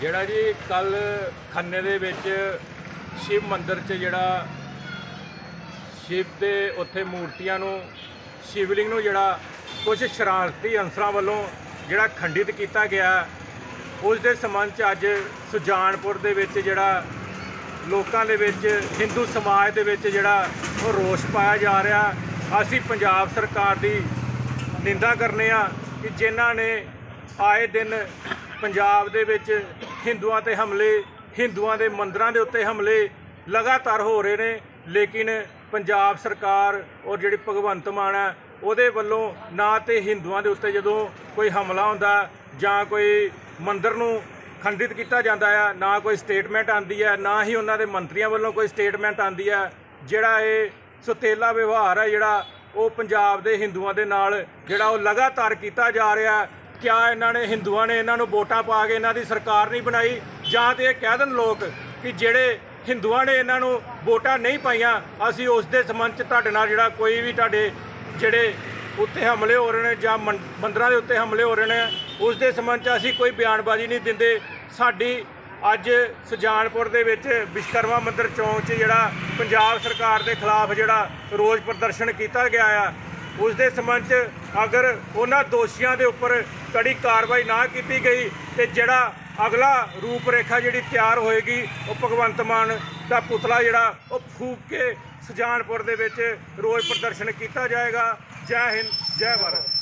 ਜਿਹੜਾ ਜੀ ਕੱਲ ਖੰਨੇ ਦੇ ਵਿੱਚ ਸ਼ਿਵ ਮੰਦਿਰ 'ਚ ਜਿਹੜਾ ਸ਼ਿਵ ਦੇ ਉੱਥੇ ਮੂਰਤੀਆਂ ਨੂੰ, ਸ਼ਿਵਲਿੰਗ ਨੂੰ ਜਿਹੜਾ ਕੁਝ ਸ਼ਰਾਰਤੀ ਅੰਸਰਾਂ ਵੱਲੋਂ ਜਿਹੜਾ ਖੰਡਿਤ ਕੀਤਾ ਗਿਆ, ਉਸ ਦੇ ਸੰਬੰਧ 'ਚ ਅੱਜ ਸੁਜਾਨਪੁਰ ਦੇ ਵਿੱਚ ਜਿਹੜਾ ਲੋਕਾਂ ਦੇ ਵਿੱਚ, ਹਿੰਦੂ ਸਮਾਜ ਦੇ ਵਿੱਚ ਜਿਹੜਾ ਉਹ ਰੋਸ ਪਾਇਆ ਜਾ ਰਿਹਾ। ਅਸੀਂ ਪੰਜਾਬ ਸਰਕਾਰ ਦੀ ਨਿੰਦਾ ਕਰਨੇ ਆ ਕਿ ਜਿਨ੍ਹਾਂ ਨੇ ਆਏ ਦਿਨ ਪੰਜਾਬ ਦੇ ਵਿੱਚ ਹਿੰਦੂਆਂ ਤੇ ਹਮਲੇ, ਹਿੰਦੂਆਂ ਦੇ ਮੰਦਰਾਂ ਦੇ ਉੱਤੇ ਹਮਲੇ ਲਗਾਤਾਰ ਹੋ ਰਹੇ ਨੇ, ਲੇਕਿਨ ਪੰਜਾਬ ਸਰਕਾਰ ਔਰ ਜਿਹੜੀ ਭਗਵੰਤ ਮਾਨ ਹੈ, ਉਹਦੇ ਵੱਲੋਂ ਨਾ ਤੇ ਹਿੰਦੂਆਂ ਦੇ ਉੱਤੇ ਜਦੋਂ ਕੋਈ ਹਮਲਾ ਹੁੰਦਾ, ਜਾਂ ਕੋਈ ਮੰਦਰ ਨੂੰ ਖੰਡਿਤ ਕੀਤਾ ਜਾਂਦਾ ਆ, ਨਾ ਕੋਈ ਸਟੇਟਮੈਂਟ ਆਂਦੀ ਹੈ, ਨਾ ਹੀ ਉਹਨਾਂ ਦੇ ਮੰਤਰੀਆਂ ਵੱਲੋਂ ਕੋਈ ਸਟੇਟਮੈਂਟ ਆਂਦੀ ਹੈ, ਜਿਹੜਾ ਇਹ ਸੁਤੇਲਾ ਵਿਵਹਾਰ ਹੈ ਜਿਹੜਾ ਉਹ ਪੰਜਾਬ ਦੇ ਹਿੰਦੂਆਂ ਦੇ ਨਾਲ, ਜਿਹੜਾ ਉਹ ਲਗਾਤਾਰ ਕੀਤਾ ਜਾ ਰਿਹਾ ਕਿਆ ਇਹਨਾਂ ਨੇ, ਹਿੰਦੂਆਂ ਨੇ ਇਹਨਾਂ ਨੂੰ ਵੋਟਾਂ ਪਾ ਕੇ ਇਹਨਾਂ ਦੀ ਸਰਕਾਰ ਨਹੀਂ ਬਣਾਈ? ਜਾਂ ਤੇ ਇਹ ਕਹਿ ਦੇਣ ਲੋਕ ਕਿ ਜਿਹੜੇ ਹਿੰਦੂਆਂ ਨੇ ਇਹਨਾਂ ਨੂੰ ਵੋਟਾਂ ਨਹੀਂ ਪਾਈਆਂ, ਅਸੀਂ ਉਸ ਦੇ ਸੰਬੰਧ ਚ ਤੁਹਾਡੇ ਨਾਲ ਜਿਹੜਾ ਕੋਈ ਵੀ ਤੁਹਾਡੇ ਜਿਹੜੇ ਉੱਤੇ ਹਮਲੇ ਹੋ ਰਹੇ ਨੇ ਜਾਂ ਮੰ- ਮੰਦਰਾਂ ਦੇ ਉੱਤੇ ਹਮਲੇ ਹੋ ਰਹੇ ਨੇ, ਉਸ ਦੇ ਸੰਬੰਧ ਚ ਅਸੀਂ ਕੋਈ ਬਿਆਨਬਾਜ਼ੀ ਨਹੀਂ ਦਿੰਦੇ। ਸਾਡੀ ਅੱਜ ਸੁਜਾਨਪੁਰ ਦੇ ਵਿੱਚ ਵਿਸ਼ਕਰਮਾ ਮੰਦਿਰ ਚੌਂਕ 'ਚ ਜਿਹੜਾ ਪੰਜਾਬ ਸਰਕਾਰ ਦੇ ਖਿਲਾਫ ਜਿਹੜਾ ਰੋਜ਼ ਪ੍ਰਦਰਸ਼ਨ ਕੀਤਾ ਗਿਆ ਆ, ਉਸ ਦੇ ਸੰਬੰਧ 'ਚ ਅਗਰ ਉਹਨਾਂ ਦੋਸ਼ੀਆਂ ਦੇ ਉੱਪਰ ਕੜੀ ਕਾਰਵਾਈ ਨਾ ਕੀਤੀ ਗਈ ਤੇ ਜਿਹੜਾ ਅਗਲਾ ਰੂਪ ਰੇਖਾ ਜਿਹੜੀ ਤਿਆਰ ਹੋਏਗੀ, ਉਹ ਭਗਵੰਤ ਮਾਨ ਦਾ ਪੁਤਲਾ ਜਿਹੜਾ, ਉਹ ਫੂਕ ਕੇ ਸੁਜਾਨਪੁਰ ਦੇ ਵਿੱਚ ਰੋਜ਼ ਪ੍ਰਦਰਸ਼ਨ ਕੀਤਾ ਜਾਏਗਾ। ਜੈ ਹਿੰਦ, ਜੈ ਭਾਰਤ।